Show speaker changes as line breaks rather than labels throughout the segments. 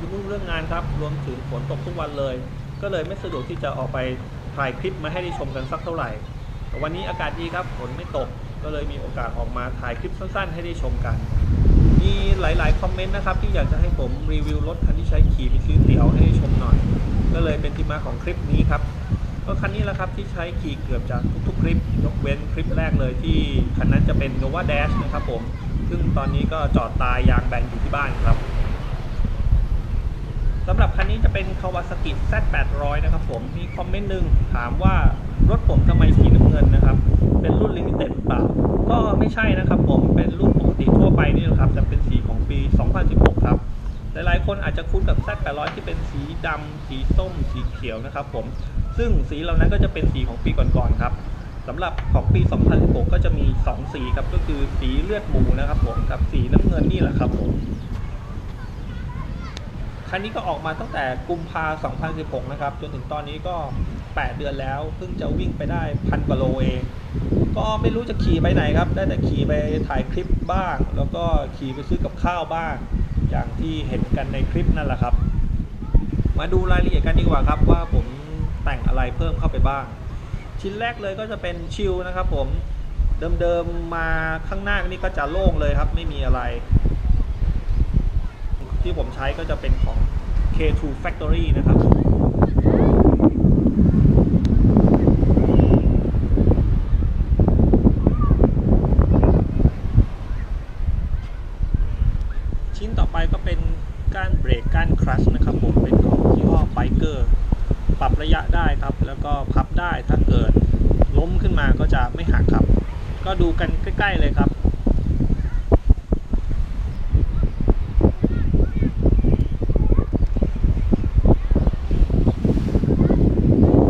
ยุ่งเรื่องงานครับรวมถึงฝนตกทุกวันเลย ก็เลยไม่สะดวกที่จะออกไปถ่ายคลิปมาให้ได้ชมกันสักเท่าไหร่แต่วันนี้อากาศดีครับฝนไม่ตกก็เลยมีโอกาสออกมาถ่ายคลิปสั้น ๆ ให้ได้ชมกัน มีหลายๆคอมเมนต์นะครับที่อยากจะให้ผมรีวิวรถคันที่ใช้ขี่ไปซื้อเตี๋ยวให้ได้ชมหน่อย ก็เลยเป็นที่มาของคลิปนี้ครับก็คันนี้แหละครับที่ใช้ขี่เกือบจะทุกๆคลิปยกเว้นคลิปแรกเลยที่คันนั้นจะเป็น Nova Dash นะครับผม ซึ่งตอนนี้ก็จอดตายยางแบนอยู่ที่บ้านครับ สำหรับคันนี้จะเป็น Kawasaki Z800 นะครับผม มีคอมเมนต์หนึ่งถามว่ารถผมทำไมสีน้ำเงินนะครับ เป็นรุ่น Limited หรือเปล่า ก็ไม่ใช่นะครับผม เป็นรุ่นปกติทั่วไปนี่แหละครับ แต่เป็นสีของปี 2016 ครับ หลายๆ คนอาจจะคุ้นกับ Z800 ที่เป็นสีดำ สีส้ม สีเขียวนะครับผม ซึ่งสีเหล่านั้นก็จะเป็นสีของปีก่อนๆ ครับสำหรับของปี 2016 ก็จะมี 2 สีครับ ก็คือสีเลือดหมูนะครับผม กับสีน้ำเงินนี่แหละครับผม คันนี้ก็ออกมาตั้งแต่กุมภา2016 นะครับ จนถึงตอนนี้ก็ 8 เดือนแล้ว เพิ่งจะวิ่งไปได้พันกว่าโลเอง ก็ไม่รู้จะขี่ไปไหนครับ ได้แต่ขี่ไปถ่ายคลิปบ้าง แล้วก็ขี่ไปซื้อกับข้าวบ้าง อย่างที่เห็นกันในคลิปนั่นแหละครับ มาดูรายละเอียดกันดีกว่าครับว่าผมแต่งอะไรเพิ่มเข้าไปบ้าง ชิ้นแรกเลยก็จะเป็นชิลนะครับผม เดิมๆมาข้างหน้านี่ก็จะโล่งเลยครับ ไม่มีอะไร ที่ผมใช้ก็จะเป็นของ K2 Factory นะครับชิ้นต่อไปก็เป็นก้านเบรกก้านคลัชนะครับผมเป็นของยี่ห้อไบเกอร์ปรับระยะได้ครับ แล้วก็พับได้ถ้าเกิดล้มขึ้นมาก็จะไม่หักครับ ก็ดูกันใกล้ ๆ เลยครับ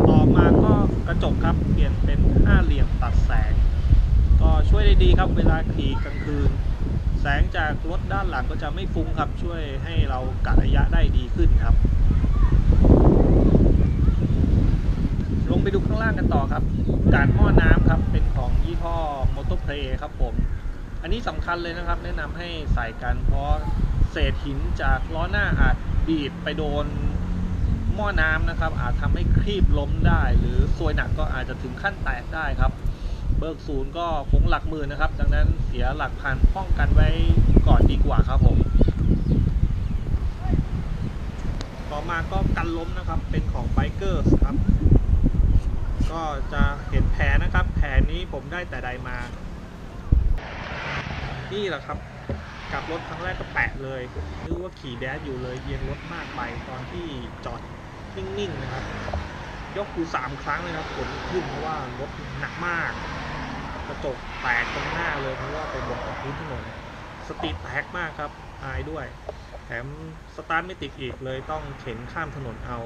ต่อมาก็กระ จกครับเปลี่ยนเป็นห้าเหลี่ยมตัดแสง ก็ช่วยได้ดีครับเวลาขี่กลางคืน แสงจากรถด้านหลังก็จะไม่ฟุ้งครับ ช่วยให้เรากะระยะได้ดีขึ้นครับ ลงไปดูข้างล่างกันต่อครับ การหม้อน้ำครับเป็นของยี่ห้อ m o t o p r a y ครับผมอันนี้สำคัญเลยนะครับ แนะนำให้ใส่กันเพราะเศษหินจากล้อหน้าอาจดีดไปโดน หม้อน้ำนะครับ อาจทำให้ครีบล้มได้ หรือซวยหนักก็อาจจะถึงขั้นแตกได้ครับ เบิกศูนย์ก็คงหลักหมื่นนะครับ ดังนั้นเสียหลักพันป้องกันไว้ก่อนดีกว่าครับผม ต่อมาก็กันล้มนะครับ เป็นของไบเกอร์ครับ ก็จะเห็นแผลนะครับ แผลนี้ผมได้แต่ใดมา นี่แหละครับกลับรถครั้งแรกก็แปะเลยนึกว่าขี่แดดอยู่เลยเอียงรถมากไปตอนที่จอด นิ่งๆนะครับ ยกอยู่สามครั้งเลยครับผลขึ้นเพราะว่ารถหนักมาก กระจกแตกตรงหน้าเลยเพราะว่าไปบดกับพื้นถนนสติแตกมากครับอายด้วย แถมสตาร์ทไม่ติดอีกเลยต้องเข็นข้ามถนนเอา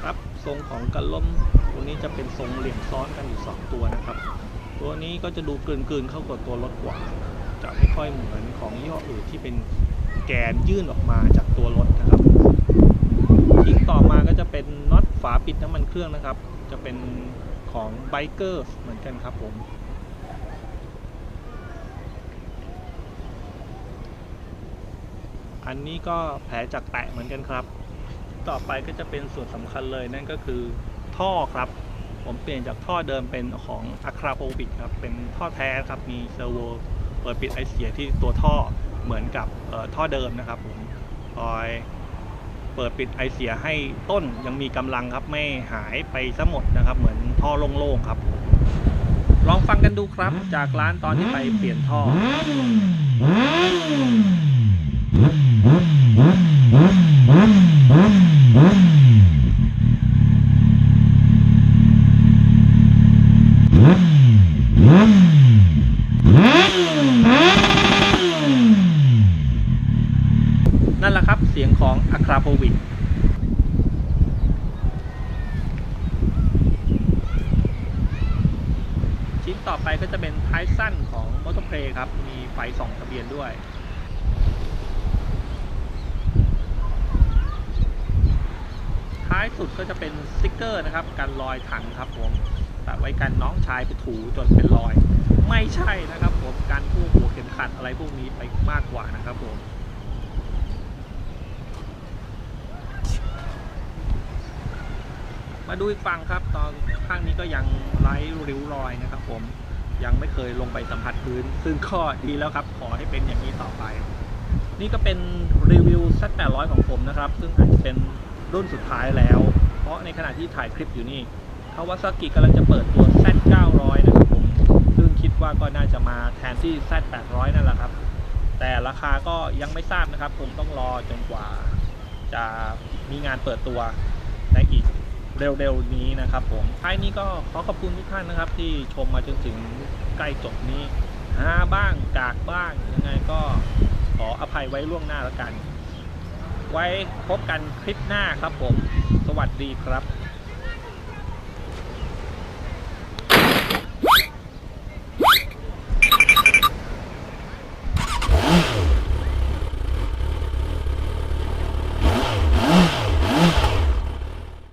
ครับทรงของกันล้มตัวนี้จะเป็นทรงเหลี่ยมซ้อนกันอยู่สองตัวนะครับ ตัวนี้ก็จะดูกลืนๆเข้ากับตัวรถกว่า จะไม่ค่อยเหมือนของยี่ห้ออื่นที่เป็นแกนยื่นออกมาจากตัวรถนะครับอีกต่อมาก็จะเป็นน็อตฝาปิดน้ำมันเครื่องนะครับ จะเป็นของไบเกอร์เหมือนกันครับผมอันนี้ก็แผลจากแตะเหมือนกันครับ ต่อไปก็จะเป็นส่วนสำคัญเลยนั่นก็คือท่อครับ ผมเปลี่ยนจากท่อเดิมเป็นของอะคราโปวิกครับ เป็นท่อแท้ครับ มีเซอร์โวเปิดปิดไอเสียที่ตัวท่อเหมือนกับท่อเดิมนะครับผมคอยเปิดปิดไอเสียให้ต้นยังมีกำลังครับ ไม่หายไปซะหมดนะครับ เหมือนท่อโล่งๆครับ ลองฟังกันดูครับจากร้านตอนที่ไปเปลี่ยนท่อ นั่นแหละครับ เสียงของอะคราโพวิกชิ้นต่อไปก็จะเป็นท้ายสั้นของมอเตอร์เพลย์ครับ มีไฟส่องทะเบียนด้วยท้ายสุดก็จะเป็นสติ๊กเกอร์นะครับกันรอยถังครับผมกะไว้กันน้องชายไปถูจนเป็นรอย ไม่ใช่นะครับผมการผู้หัวเข็มขัดอะไรพวกนี้ไปมากกว่านะครับผม มาดูอีกฝั่งครับตอนข้างนี้ก็ยังไร้ริ้วรอยนะครับผมยังไม่เคยลงไปสัมผัสพื้น ซึ่งก็ดีแล้วครับ ขอให้เป็นอย่างนี้ต่อไป นี่ก็เป็นรีวิว Z800 ของผมนะครับ ซึ่งอาจจะเป็นรุ่นสุดท้ายแล้ว เพราะในขณะที่ถ่ายคลิปอยู่นี่คาวาซากิกำลังจะเปิดตัว Z900 นะครับผม ซึ่งคิดว่าก็น่าจะมาแทนที่ Z800 นั่นแหละครับ แต่ราคาก็ยังไม่ทราบนะครับ ผมต้องรอจนกว่า จะมีงานเปิดตัว เร็วๆนี้นะครับผมท้ายนี้ก็ขอขอบคุณทุกท่านนะครับ ที่ชมมาจนถึงใกล้จบนี้ฮาบ้างกากบ้างยังไงก็ขออภัยไว้ล่วงหน้าแล้วกัน ไว้พบกันคลิปหน้าครับผม สวัสดีครับ